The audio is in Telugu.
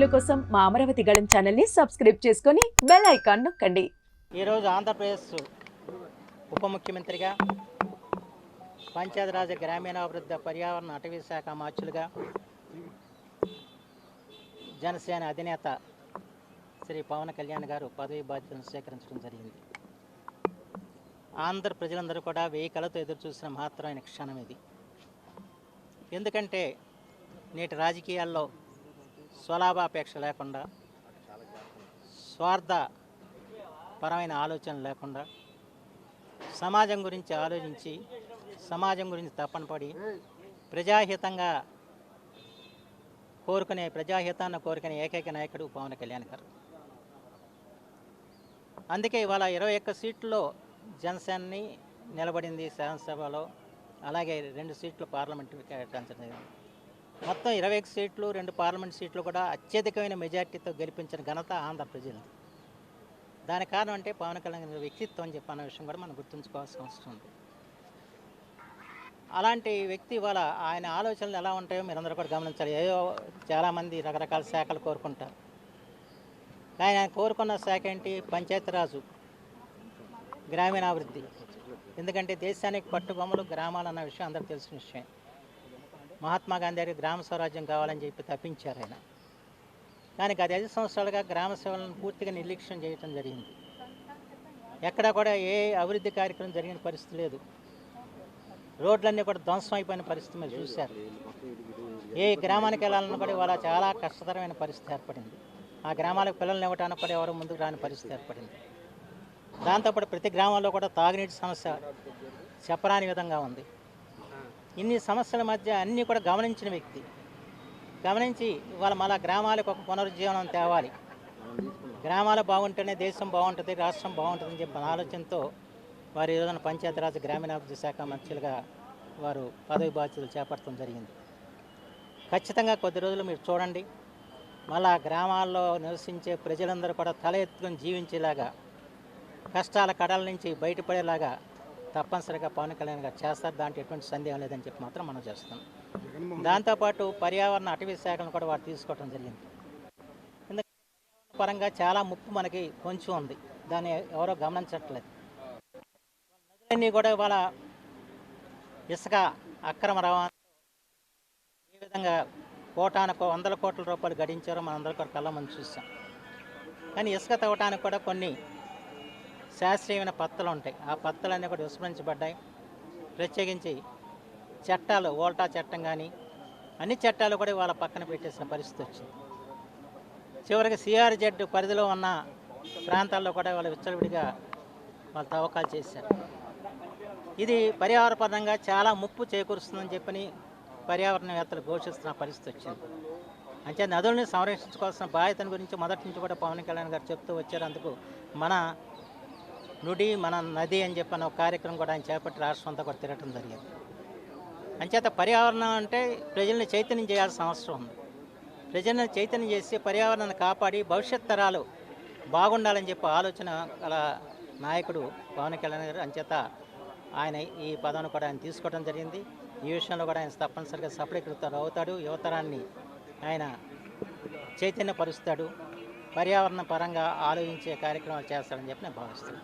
వీడియోల కోసం మా అమరావతి గళం ఛానల్ని సబ్స్క్రైబ్ చేసుకొని బెల్ ఐకాన్ నొక్కండి. ఈరోజు ఆంధ్రప్రదేశ్ ఉప ముఖ్యమంత్రిగా పంచాయతీరాజ్ గ్రామీణాభివృద్ధి పర్యావరణ అటవీ శాఖ మార్చులుగా జనసేన అధినేత శ్రీ పవన్ కళ్యాణ్ గారు పదవి బాధ్యతను స్వీకరించడం జరిగింది. ఆంధ్ర ప్రజలందరూ కూడా వెయ్యి కళతో ఎదురు చూసిన మహత్తరమైన క్షణం ఇది. ఎందుకంటే నేటి రాజకీయాల్లో స్వలాభాపేక్ష లేకుండా స్వార్థ పరమైన ఆలోచన లేకుండా సమాజం గురించి ఆలోచించి సమాజం గురించి తప్పన పడి ప్రజాహితంగా కోరుకునే ప్రజాహితాన్ని కోరుకునే ఏకైక నాయకుడు పవన్ కళ్యాణ్ గారు. అందుకే ఇవాళ ఇరవై ఒక్క సీట్లో జనసేనని నిలబడింది శాసనసభలో అలాగే రెండు సీట్లు పార్లమెంటు కేటాయించడం జరిగింది. మొత్తం ఇరవై సీట్లు రెండు పార్లమెంట్ సీట్లు కూడా అత్యధికమైన మెజార్టీతో గెలిపించిన ఘనత ఆంధ్ర ప్రజలు. దాని కారణం అంటే పవన్ కళ్యాణ్ వ్యక్తిత్వం అని చెప్పన్న విషయం కూడా మనం గుర్తుంచుకోవాల్సిన అవసరం ఉంది. అలాంటి వ్యక్తి ఇవాళ ఆయన ఆలోచనలు ఎలా ఉంటాయో మీరందరూ కూడా గమనించాలి. ఏదో చాలామంది రకరకాల శాఖలు కోరుకుంటారు. కానీ ఆయన కోరుకున్న శాఖ ఏంటి? పంచాయతీరాజు గ్రామీణాభివృద్ధి. ఎందుకంటే దేశానికి పట్టుబొమ్మలు గ్రామాలు అన్న విషయం అందరికీ తెలిసిన విషయం మహాత్మా గాంధీ గారికి గ్రామ స్వరాజ్యం కావాలని చెప్పి తప్పించారు ఆయన. కానీ గత ఐదు సంవత్సరాలుగా గ్రామ సేవలను పూర్తిగా నిర్లక్ష్యం చేయడం జరిగింది. ఎక్కడ కూడా ఏ అభివృద్ధి కార్యక్రమం జరిగిన పరిస్థితి లేదు. రోడ్లన్నీ కూడా ధ్వంసం అయిపోయిన పరిస్థితి మీరు చూశారు. ఏ గ్రామానికి వెళ్ళాలన్నా కూడా ఇవాళ చాలా కష్టతరమైన పరిస్థితి ఏర్పడింది. ఆ గ్రామాలకు పిల్లల్ని ఇవ్వడానికి కూడా ఎవరు ముందుకు రాని పరిస్థితి ఏర్పడింది. దాంతోపాటు ప్రతి గ్రామంలో కూడా తాగునీటి సమస్య చెప్పరాని విధంగా ఉంది. ఇన్ని సమస్యల మధ్య అన్నీ కూడా గమనించిన వ్యక్తి. గమనించి ఇవాళ మళ్ళా గ్రామాలకు ఒక పునరుజ్జీవనం తేవాలి. గ్రామాలు బాగుంటేనే దేశం బాగుంటుంది రాష్ట్రం బాగుంటుందని చెప్పిన ఆలోచనతో వారు ఈరోజున పంచాయతీరాజ్ గ్రామీణాభివృద్ధి శాఖ మంత్రులుగా వారు పదవి బాధ్యతలు చేపట్టడం జరిగింది. ఖచ్చితంగా కొద్ది రోజులు మీరు చూడండి. మళ్ళా గ్రామాల్లో నివసించే ప్రజలందరూ కూడా తల ఎత్తుకుని జీవించేలాగా కష్టాల కడల నుంచి బయటపడేలాగా తప్పనిసరిగా పవన్ కళ్యాణ్ గారు చేస్తారు. దాంట్లో ఎటువంటి సందేహం లేదని చెప్పి మాత్రం మనం చేస్తాం దాంతోపాటు పర్యావరణ అటవీ శాఖను కూడా వారు తీసుకోవడం జరిగింది. ఎందుకంటే పరంగా చాలా ముప్పు మనకి కొంచెం ఉంది. దాన్ని ఎవరో గమనించట్లేదు. నదులన్నీ కూడా ఇవాళ ఇసుక అక్రమ రవాణా ఏ విధంగా కోటానికి వందల కోట్ల రూపాయలు గడించారో మనందరూ కూడా కళ్ళ మనం చూస్తాం కానీ ఇసుక తవ్వటానికి కూడా కొన్ని శాస్త్రీయమైన పత్తలు ఉంటాయి. ఆ పత్తలన్నీ కూడా విస్మరించబడ్డాయి. ప్రత్యేకించి చట్టాలు ఓల్టా చట్టం కానీ అన్ని చట్టాలు కూడా వాళ్ళ పక్కన పెట్టేసిన పరిస్థితి వచ్చింది. చివరికి సిఆర్జెడ్ పరిధిలో ఉన్న ప్రాంతాల్లో కూడా వాళ్ళు విచ్చలవిడిగా వాళ్ళు తవ్వకాలు చేశారు. ఇది పర్యావరణపరంగా చాలా ముప్పు చేకూరుస్తుందని చెప్పని పర్యావరణవేత్తలు ఘోషిస్తున్న పరిస్థితి వచ్చింది. అంటే నదుల్ని సంరక్షించుకోవాల్సిన బాధ్యతను గురించి మొదటి నుంచి కూడా పవన్ కళ్యాణ్ గారు చెప్తూ వచ్చారు. అందుకు మన నుడి మన నది అని చెప్పిన ఒక కార్యక్రమం కూడా ఆయన చేపట్టి రాష్ట్రం అంతా కూడా తిరగటం జరిగింది. అంచేత పర్యావరణం అంటే ప్రజల్ని చైతన్యం చేయాల్సిన అవసరం ఉంది. ప్రజల్ని చైతన్యం చేసి పర్యావరణాన్ని కాపాడి భవిష్యత్ తరాలు బాగుండాలని చెప్పి ఆలోచన గల నాయకుడు పవన్ కళ్యాణ్ గారు. అంచేత ఆయన ఈ పదవిని కూడా ఆయన తీసుకోవడం జరిగింది. ఈ విషయంలో కూడా ఆయన తప్పనిసరిగా సఫలీకృతం అవుతాడు. యువతరాన్ని ఆయన చైతన్యపరుస్తాడు. పర్యావరణ పరంగా ఆలోచించే కార్యక్రమాలు చేస్తాడని చెప్పి నేను భావిస్తున్నాను.